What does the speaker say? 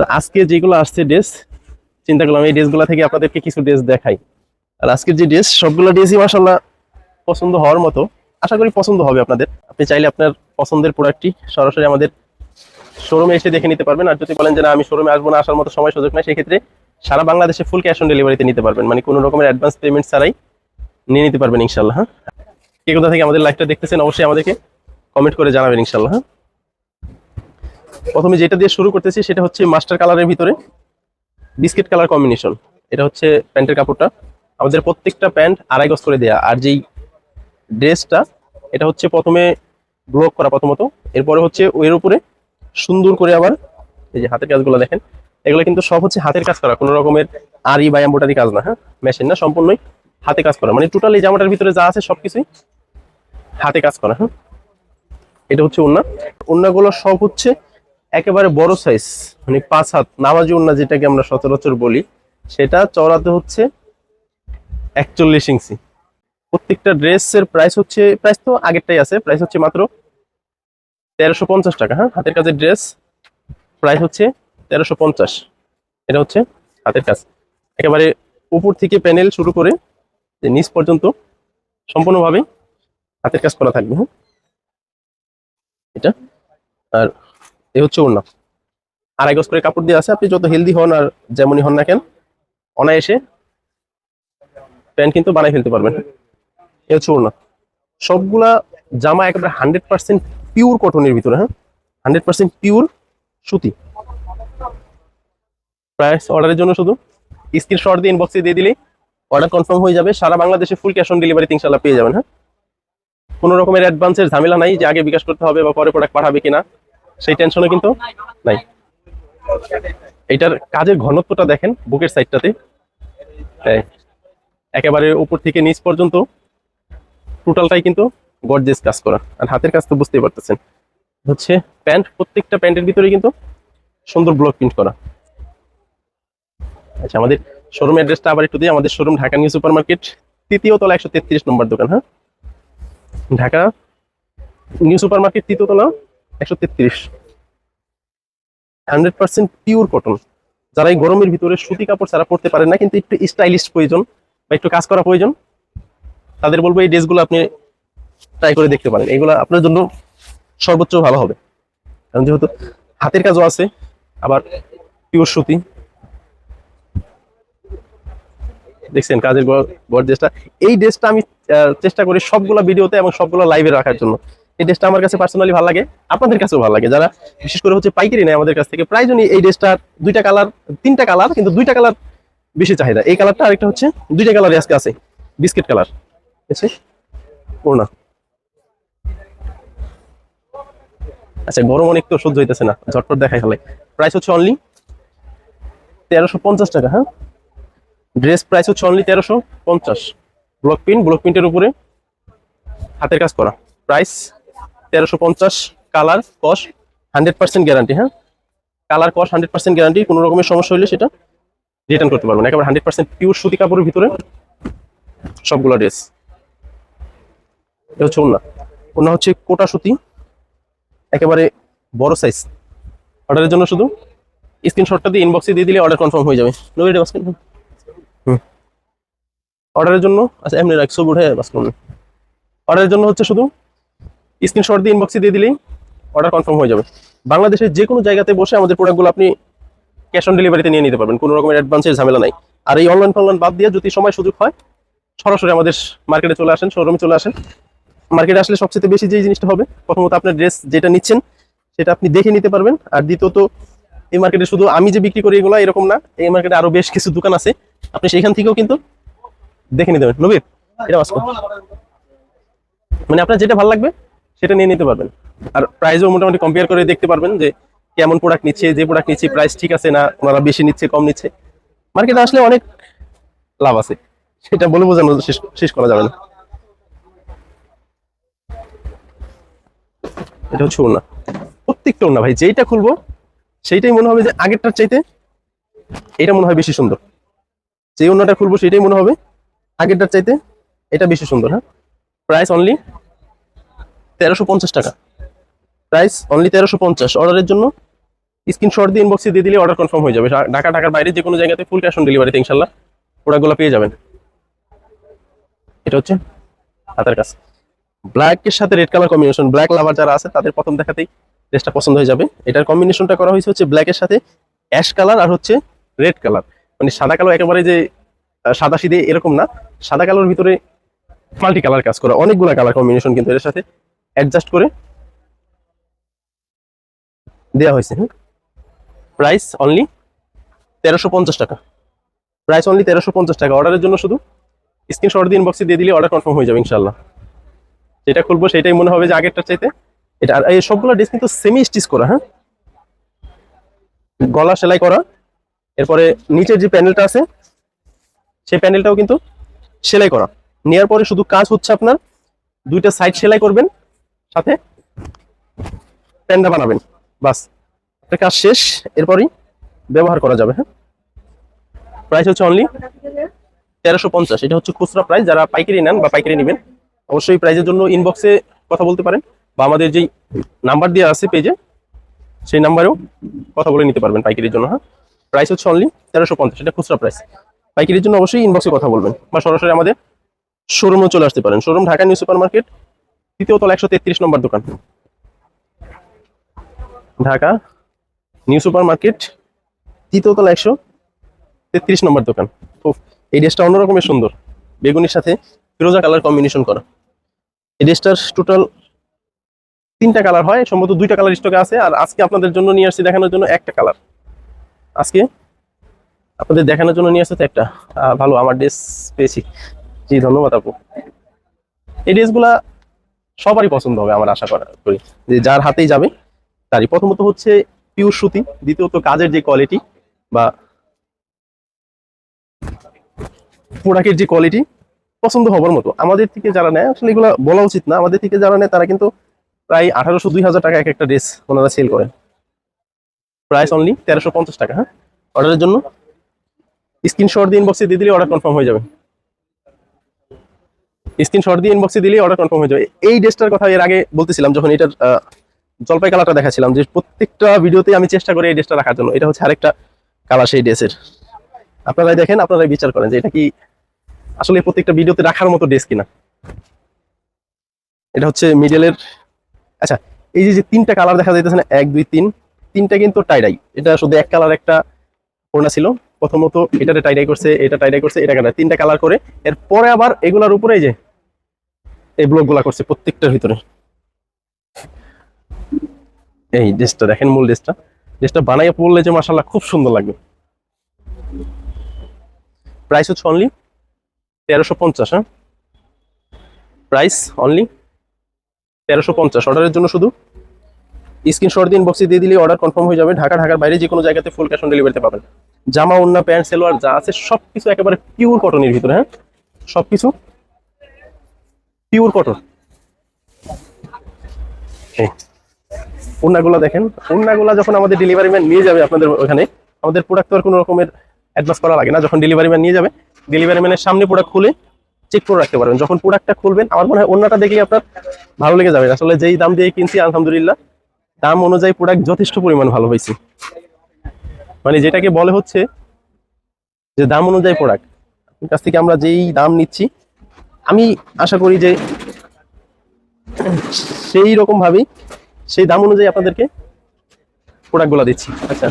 তো আজকে যেগুলো আসছে ড্রেস চিন্তা করলাম এই ড্রেসগুলো থেকে আপনাদেরকে কিছু ড্রেস দেখাই। আর আজকের যে ড্রেস সবগুলো ড্রেসই মাসাল্লাহ পছন্দ হওয়ার মতো। আশা করি পছন্দ হবে আপনাদের। আপনি চাইলে আপনার পছন্দের প্রোডাক্টটি সরাসরি আমাদের শোরুমে এসে দেখে নিতে পারবেন। আর যদি বলেন যে না, আমি শোরুমে আসব না, আসার মতো সময় সুযোগ নাই, সেক্ষেত্রে সারা বাংলাদেশে ফুল ক্যাশ অন ডেলিভারিতে নিতে পারবেন। মানে কোনো রকমের অ্যাডভান্স পেমেন্ট ছাড়াই নিয়ে নিতে পারবেন ইনশাল্লাহ হ্যাঁ। কে কোথা থেকে আমাদের লাইভটা দেখতেছেন, অবশ্যই আমাদেরকে কমেন্ট করে জানাবেন ইনশাল্লাহ হ্যাঁ। প্রথমে যেটা দিয়ে শুরু করতেছি সেটা হচ্ছে মাস্টার কালারের ভিতরে বিস্কিট কালার কম্বিনেশন। এটা হচ্ছে প্যান্টের কাপড়টা। আমাদের প্রত্যেকটা প্যান্ট আড়াই গজ করে দেয়া। আর যেই ড্রেসটা, এটা হচ্ছে প্রথমে ব্লক করা প্রথমত। এরপরে হচ্ছে এর উপরে সুন্দর করে আবার এই যে হাতের কাজগুলো দেখেন, এগুলো কিন্তু সব হচ্ছে হাতের কাজ করা। কোনো রকমের আরি বা এম্বোটারি কাজ না হ্যাঁ? মেশিন না, সম্পূর্ণই হাতে কাজ করা। মানে টোটাল জামাটার ভিতরে যা আছে সবকিছুই হাতে কাজ করা হ্যাঁ? এটা হচ্ছে উন্না উন্নাগুলো সব হচ্ছে একেবারে বড় সাইজ মানে পাঁচ হাত, নামাজি উন্না যেটাকে আমরা সচরাচর বলি, সেটা চড়াতে হচ্ছে একচল্লিশ ইঞ্চি। প্রত্যেকটা ড্রেসের প্রাইস হচ্ছে প্রাইস তো আগেরটাই আছে প্রাইস হচ্ছে মাত্র তেরোশো পঞ্চাশ টাকা হ্যাঁ? হাতের কাজের ড্রেস প্রাইস হচ্ছে তেরোশো পঞ্চাশ। এটা হচ্ছে হাতের কাজ। একেবারে উপর থেকে প্যানেল শুরু করে নিচ পর্যন্ত সম্পূর্ণভাবে হাতের কাজ করা থাকবে হ্যাঁ? এটা, আর এ হচ্ছে ওড়না। আড়াই গজ করে কাপড় দিয়ে আছে, আপনি যত হেলদি হন আর যেমনই হন না কেন, অনায়াসে প্যান্ট কিন্তু বানাই ফেলতে পারবেন। এ হচ্ছে ওড়না। সবগুলা জামা একেবারে হান্ড্রেড পার্সেন্ট পিওর কটনের ভিতরে হ্যাঁ? হান্ড্রেড পার্সেন্ট পিওর সুতি। প্রাইস অর্ডারের জন্য শুধু স্ক্রিনশট দিয়ে ইনবক্সে দিয়ে দিলেই অর্ডার কনফার্ম হয়ে যাবে, সারা বাংলাদেশে ফুল ক্যাশ অন ডেলিভারি ইনশাল্লাহ পেয়ে যাবেন হ্যাঁ? কোনো রকমের অ্যাডভান্সের ঝামেলা নাই যে আগে বিকাশ করতে হবে বা পরে প্রোডাক্ট পাঠাবে কিনা। সেই টেনশনও কিন্তু নাই। এটার কাজের ঘনত্বটা দেখেন বুকের সাইডটাতে একেবারে উপর থেকে নিচ পর্যন্ত। টোটালটাই কিন্তু গর্জেস কাজ করা। আর হাতের কাজ তো বুঝতেই পারতেছেন। হচ্ছে প্যান্ট, প্রত্যেকটা প্যান্টের ভিতরে কিন্তু সুন্দর ব্লক প্রিন্ট করা। আচ্ছা আমাদের শোরুম অ্যাড্রেসটা আবার একটু দিই। আমাদের showroom Dhaka new super market তৃতীয় তলা একশো তেত্রিশ নম্বর দোকান হ্যাঁ? ঢাকা নিউ সুপার মার্কেট তৃতীয় তলা একশো তেত্রিশ। হান্ড্রেড পার্সেন্ট পিওর কটন যারা এই গরমের ভিতরে সুতি কাপড় ছাড়া পড়তে পারেন না, কিন্তু একটু স্টাইলিশ প্রয়োজন বা একটু কাজ করা প্রয়োজন, তাদের বলব এই ড্রেসগুলো আপনি ট্রাই করে দেখতে পারেন। এগুলো আপনার জন্য সর্বোচ্চ ভালো হবে। কারণ যেহেতু হাতের কাজও আছে, আবার পিওর সুতি। দেখছেন কাজের ড্রেসটা এই ড্রেসটা আমি চেষ্টা করি সবগুলো ভিডিওতে এবং সবগুলো লাইভে রাখার জন্য। এই ড্রেসটা আমার কাছে পার্সোনালি ভালো লাগে, আপনাদের কাছেও ভালো লাগে। যারা বিশেষ করে হচ্ছে পাইকারি নেয় আমাদের কাছ থেকে প্রায় জনই এই ড্রেসটার দুইটা কালার তিনটা কালার কিন্তু দুইটা কালার বেশি চাহিদা। এই কালারটা আরেকটা হচ্ছে, দুইটা কালার আজকে আছে বিস্কিট কালার আছে আচ্ছা গরম অনেক তো সহ্য হইতেছে না, ঝটপট দেখাই ফেলে প্রাইস হচ্ছে অনলি তেরোশো পঞ্চাশ টাকা হ্যাঁ? ড্রেস প্রাইস হচ্ছে অনলি তেরোশো পঞ্চাশ। ব্লক প্রিন্ট ব্লক প্রিন্টের উপরে হাতের কাজ করা। প্রাইস তেরোশো পঞ্চাশ কালার কস, হান্ড্রেড পার্সেন্ট গ্যারান্টি হ্যাঁ? কালার কস, হান্ড্রেড পার্সেন্ট গ্যারান্টি, কোনো রকমের সমস্যা হলে সেটা রিটার্ন করতে পারবেন। একেবারে হান্ড্রেড পার্সেন্ট পিওর সুতি কাপড়ের ভিতরে সবগুলো ড্রেস এটা হচ্ছে ওনা ওনা হচ্ছে কোটা সুতি, একেবারে বড় সাইজ অর্ডারের জন্য শুধু স্ক্রিনশটটা দিয়ে ইনবক্সে দিয়ে দিলে অর্ডার কনফার্ম হয়ে যাবে। নবীটা বাস হুম। অর্ডারের জন্য আচ্ছা এমনি রাখছো উঠে বাস করুন। অর্ডারের জন্য হচ্ছে শুধু স্ক্রিনশট দিয়ে ইনবক্সে দিয়ে দিলেই অর্ডার কনফার্ম হয়ে যাবে। বাংলাদেশের যে কোনো জায়গাতে বসে আমাদের প্রোডাক্টগুলো আপনি ক্যাশ অন ডেলিভারিতে নিয়ে নিতে পারবেন, কোনো রকমের অ্যাডভান্সের ঝামেলা নাই। আর এই অনলাইন ফনলাইন বাদ দিয়ে যদি সময় সুযোগ হয়, সরাসরি আমাদের মার্কেটে চলে আসেন শোরুমে চলে আসেন। মার্কেটে আসলে সবচেয়ে বেশি যে জিনিসটা হবে, প্রথমত আপনার ড্রেস যেটা নিচ্ছেন, সেটা আপনি দেখে নিতে পারবেন। আর দ্বিতীয়ত, এই মার্কেটে শুধু আমি যে বিক্রি করি এগুলো এরকম না, এই মার্কেটে আরও বেশ কিছু দোকান আছে। আপনি সেইখান থেকেও কিন্তু দেখে নিতে পারেন নবীর এটা মানে আপনার যেটা ভালো লাগবে সেটা নিয়ে নিতে পারবেন। আর প্রাইসও মোটামুটি কম্পেয়ার করে দেখতে পারবেন যে কেমন প্রোডাক্ট নিচ্ছে, যে প্রোডাক্ট নিচ্ছে প্রাইস ঠিক আছে না, ওনারা বেশি নিচ্ছে, কম নিচ্ছে। মার্কেটে আসলে অনেক লাভ আছে, সেটা বলে বোঝানো শেষ করা যাবে না। এটা হচ্ছে ওনা প্রত্যেকটা ওনা ভাই, যেইটা খুলবো, সেইটাই মনে হবে যে আগেরটার চাইতে এটা মনে হয় বেশি সুন্দর। যে ওনাটা খুলবো সেটাই মনে হবে আগেরটার চাইতে এটা বেশি সুন্দর হ্যাঁ? প্রাইস অনলি তেরোশো পঞ্চাশ টাকা। প্রাইস অনলি তেরোশো পঞ্চাশ। অর্ডারের জন্য স্ক্রিনশট দিয়ে ইনবক্সে দিয়ে দিলে অর্ডার কনফার্ম হয়ে যাবে। ঢাকা, ঢাকার বাইরে যে কোনো জায়গাতে ফুল ক্যাশ অন ডেলিভারিতে ইনশাল্লাহ প্রোডাক্টগুলো পেয়ে যাবেন। এটা হচ্ছে হাতের কাছে ব্ল্যাকের সাথে red colour combination black lover যারা আছে, তাদের প্রথম দেখাতেই ড্রেসটা পছন্দ হয়ে যাবে। এটার কম্বিনেশনটা করা হয়েছে হচ্ছে ব্ল্যাকের সাথে অ্যাশ কালার আর হচ্ছে রেড কালার মানে সাদা কালো একেবারে যে সাদা সিদে এরকম না। সাদা কালোর ভিতরে মাল্টি কালার কাজ করা। অনেকগুলো কালার কম্বিনেশন কিন্তু এর সাথে অ্যাডজাস্ট করে দেওয়া হয়েছে হ্যাঁ? প্রাইস অনলি তেরোশো পঞ্চাশ টাকা। প্রাইস অনলি তেরোশো পঞ্চাশ টাকা। অর্ডারের জন্য শুধু স্ক্রিনশট দিয়ে ইনবক্সে দিয়ে দিলে অর্ডার কনফার্ম হয়ে যাবে ইনশাল্লাহ যেটা খুলবো সেটাই মনে হবে যে আগেরটার চাইতে এটা আর এই সবগুলো ড্রেস কিন্তু সেমি স্টিচ করা হ্যাঁ? গলা সেলাই করা। এরপরে নিচের যে প্যানেলটা আছে, সেই প্যানেলটাও কিন্তু সেলাই করা। নেওয়ার পরে শুধু কাজ হচ্ছে আপনার দুইটা সাইড সেলাই করবেন সাথে প্যান্ডা বানাবেন। বাস কাজ শেষ, এরপরই ব্যবহার করা যাবে হ্যাঁ? প্রাইস হচ্ছে অনলি তেরোশো পঞ্চাশ, এটা হচ্ছে খুচরা প্রাইস যারা পাইকারি নেন বা পাইকারি নেবেন, অবশ্যই প্রাইজের জন্য ইনবক্সে কথা বলতে পারেন, বা আমাদের যেই নাম্বার দেওয়া আছে পেজে সেই নাম্বারেও কথা বলে নিতে পারবেন পাইকারির জন্য হ্যাঁ? প্রাইস হচ্ছে অনলি তেরোশো পঞ্চাশ, এটা খুচরা প্রাইস পাইকারির জন্য অবশ্যই ইনবক্সে কথা বলবেন, বা সরাসরি আমাদের শোরুমে চলে আসতে পারেন। Showroom Dhaka new super market তৃতীয় তলা একশো তেত্রিশ নম্বর দোকান। ঢাকা নিউ সুপার মার্কেট তৃতীয় তলা একশো তেত্রিশ নম্বর দোকান। তো এই ড্রেসটা অন্যরকমের সুন্দর। বেগুনির সাথে ফিরোজা কালার কম্বিনেশন করা। এই ড্রেসটার টোটাল তিনটা কালার হয়, সম্ভবত দুইটা কালার স্টকে আছে। আর আজকে আপনাদের জন্য নিয়ে আসছি দেখানোর জন্য একটা কালার। আজকে আপনাদের দেখানোর জন্য নিয়ে আসছে তো একটা। ভালো, আমার ড্রেস পেয়েছি। জি, ধন্যবাদ আপু। এই ড্রেসগুলা সবারই পছন্দ হবে আমার আশা করা করি। যে যার হাতেই যাবে, তারই। প্রথমত হচ্ছে পিওর সুতি, দ্বিতীয়ত কাজের যে কোয়ালিটি বা প্রোডাক্টের যে কোয়ালিটি পছন্দ হবার মতো। আমাদের থেকে যারা নেয়, আসলে এগুলো বলা উচিত না। আমাদের থেকে যারা নেয়, তারা কিন্তু প্রায় আঠারোশো, দুই হাজার টাকা এক একটা ড্রেস ওনারা সেল করেন। প্রাইস অনলি তেরোশো পঞ্চাশ টাকা হ্যাঁ? অর্ডারের জন্য স্ক্রিনশট দিয়ে ইনবক্সে দিয়ে দিলে অর্ডার কনফার্ম হয়ে যাবে। স্ক্রিনশট দিয়ে ইনবক্সে দিলে অর্ডার কনফার্ম হয়ে যাবে। এই ড্রেসটার কথা এর আগে বলতেছিলাম, যখন এটার জলপাই কালারটা দেখাচ্ছিলাম যে প্রত্যেকটা ভিডিওতে আমি চেষ্টা করি এই ড্রেসটা রাখার জন্য। এটা হচ্ছে আরেকটা কালার সেই ড্রেসের। আপনারাই দেখেন, আপনারাই বিচার করেন যে এটা কি আসলে প্রত্যেকটা ভিডিওতে রাখার মতো ড্রেস কিনা। এটা হচ্ছে মিডলের আচ্ছা এই যে তিনটা কালার দেখা যাইতেছে না, এক, দুই, তিন, তিনটা কিন্তু টাইডাই এটা শুধু এক কালার একটা ওড়না ছিল। প্রথমত এটাতে টাইডাই করছে, এটা টাইডাই করছে, এটা কালার তিনটা কালার করে, এরপরে আবার এগুলার উপরে যে এই ব্লকগুলা করছে প্রত্যেকটার ভিতরে। এই ড্রেসটা দেখেন মূল ড্রেসটা। ড্রেসটা বানাইয়া পড়লে যে মাসাল্লাহ খুব সুন্দর লাগবে। প্রাইস হচ্ছে অনলি তেরোশো পঞ্চাশ হ্যাঁ? প্রাইস অনলি তেরোশো পঞ্চাশ। অর্ডারের জন্য শুধু স্ক্রিনশট দিন বক্সে দিয়ে দিলে অর্ডার কনফার্ম হয়ে যাবে। ঢাকা, ঢাকার বাইরে যে কোনো জায়গাতে ফুল ক্যাশ অন ডেলিভারিতে পাবেন। জামা ওন্না প্যান্ট, সেলোয়ার যা আছে সব কিছু একেবারে পিওর কটনের ভিতরে হ্যাঁ? সব কিছু পিওর কটন ওন্নাগুলো দেখেন। ওন্নাগুলো যখন আমাদের ডেলিভারি ম্যান নিয়ে যাবে আপনাদের ওখানে, আমাদের প্রোডাক্ট তো আর কোনো রকমের অ্যাডভান্স করা লাগে না। যখন ডেলিভারি ম্যান নিয়ে যাবে ডেলিভারি ম্যানের সামনে প্রোডাক্ট খুলে চেক করে রাখতে পারবেন। যখন প্রোডাক্টটা খুলবেন, আমার মনে হয় অন্যটা দেখলে আপনার ভালো লেগে যাবে। আসলে যেই দাম দিয়ে কিনছি, আলহামদুলিল্লাহ, দাম অনুযায়ী প্রোডাক্ট যথেষ্ট পরিমাণ ভালো হয়েছে মানে যেটাকে বলে হচ্ছে যে দাম অনুযায়ী প্রোডাক্ট কাছ থেকে আমরা যেই দাম নিচ্ছি আমি আশা করি যে সেই রকম ভাবেই সেই দাম অনুযায়ী আপনাদেরকে প্রোডাক্টগুলো দিচ্ছি। আচ্ছা।